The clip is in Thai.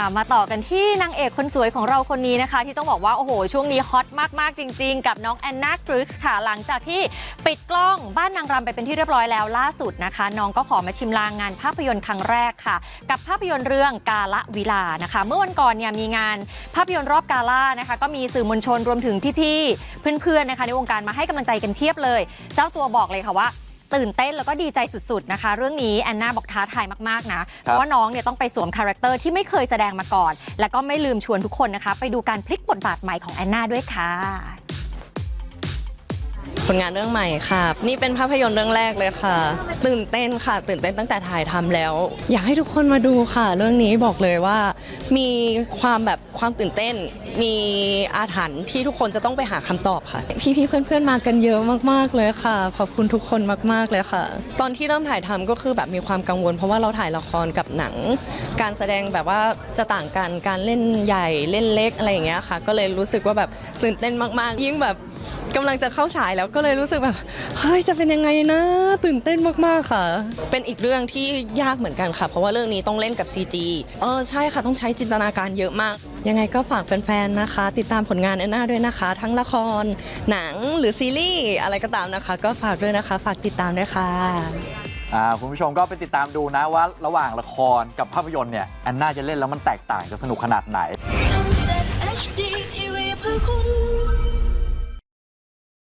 ค่ะมาต่อกันที่นางเอกคนสวยของเราคนนี้นะคะ ที่ต้องบอกว่า โอ้โห ช่วงนี้ฮอตมาก ๆ จริง ๆ กับน้องแอนนากริกส์ค่ะหลังจากที่ปิดกล้องบ้านนางรำไปเป็นที่เรียบร้อยแล้วล่าสุดนะคะ น้องก็ขอมาชิมลางงานภาพยนตร์ครั้งแรกค่ะ กับภาพยนตร์เรื่องกาละวิลานะคะ เมื่อวันก่อนเนี่ยมีงานภาพยนตร์รอบกาล่านะคะ ก็มีสื่อมวลชนรวมถึงพี่ๆเพื่อนๆนะคะ ในวงการมาให้กำลังใจกันเพียบเลย เจ้าตัวบอกเลยค่ะว่า ตื่นเต้นแล้วก็ดีใจสุดๆนะคะ เรื่องนี้แอนนาบอกท้าทายมากๆนะ เพราะว่าน้องเนี่ยต้องไปสวมคาแรคเตอร์ที่ไม่เคยแสดงมาก่อน แล้วก็ไม่ลืมชวนทุกคนนะคะ ไปดูการพลิกบทบาทใหม่ของแอนนาด้วยค่ะ ผลงานเรื่องใหม่ค่ะ นี่เป็นภาพยนตร์เรื่องแรกเลยค่ะ ตื่นเต้นค่ะ ตื่นเต้นตั้งแต่ถ่ายทำแล้ว อยากให้ทุกคนมาดูค่ะ เรื่องนี้บอกเลยว่า มีความแบบความตื่นเต้น มีอาถรรพ์ที่ทุกคนจะต้องไปหาคำตอบค่ะ พี่ๆเพื่อนๆมากันเยอะมากๆเลยค่ะ ขอบคุณทุกคนมากๆเลยค่ะ ตอนที่เริ่มถ่ายทำก็คือแบบมีความกังวล เพราะว่าเราถ่ายละครกับหนัง การแสดงแบบว่าจะต่างกันการเล่นใหญ่เล่นเล็กอะไรอย่างเงี้ยค่ะ ก็เลยรู้สึกว่าแบบตื่นเต้นมากๆ ยิ่งแบบ กำลังจะเข้าฉายแล้วก็เลยรู้สึกแบบเฮ้ยจะเป็นยังไงนะ ตื่นเต้นมากๆค่ะ เป็นอีกเรื่องที่ยากเหมือนกันค่ะ เพราะว่าเรื่องนี้ต้องเล่นกับ CG เออใช่ค่ะต้องใช้จินตนาการเยอะมาก ยังไงก็ฝากแฟนๆนะคะ ติดตามผลงานแอนนาด้วยนะคะ ทั้งละคร หนังหรือซีรีส์อะไรก็ตามนะคะ ก็ฝากด้วยนะคะ ฝากติดตามด้วยค่ะอ่าคุณผู้ชมก็ไปติดตามดูนะว่า ระหว่างละครกับภาพยนตร์เนี่ยแอนนาจะเล่นแล้วมันแตกต่างจะสนุกขนาดไหนทำจาก HD TV เพื่อคุณ